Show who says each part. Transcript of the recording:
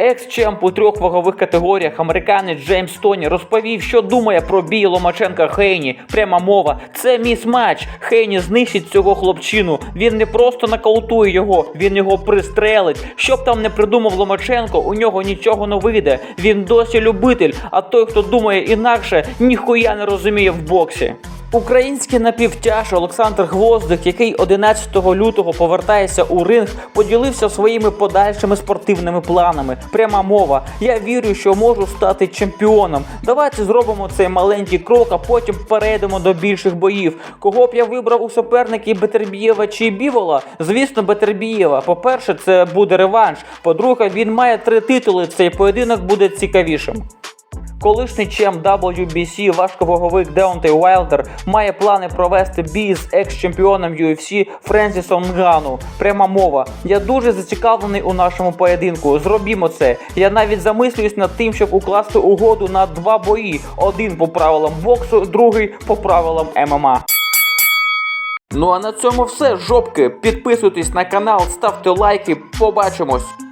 Speaker 1: Екс-чемп у трьох вагових категоріях американець Джеймс Тоні розповів, що думає про бій Ломаченка Хейні. Пряма мова, це міс матч. Хейні знищить цього хлопчину. Він не просто нокаутує його, він його пристрелить. Щоб там не придумав Ломаченко, у нього нічого не вийде. Він досі любитель. А той, хто думає інакше, ніхуя не розуміє в боксі. Український напівтяж Олександр Гвоздик, який 11 лютого повертається у ринг, поділився своїми подальшими спортивними планами. Пряма мова. Я вірю, що можу стати чемпіоном. Давайте зробимо цей маленький крок, а потім перейдемо до більших боїв. Кого б я вибрав у суперники Бетербієва чи Бівола? Звісно, Бетербієва. По-перше, це буде реванш. По-друге, він має три титули. Цей поєдинок буде цікавішим. Колишній чем WBC важковаговик Деонтей Уайлдер має плани провести бій з екс-чемпіоном UFC Френсісом Нгану. Пряма мова. Я дуже зацікавлений у нашому поєдинку. Зробімо це. Я навіть замислююсь над тим, щоб укласти угоду на два бої: один по правилам боксу, другий по правилам ММА. Ну а на цьому все, жопки. Підписуйтесь на канал, ставте лайки. Побачимось.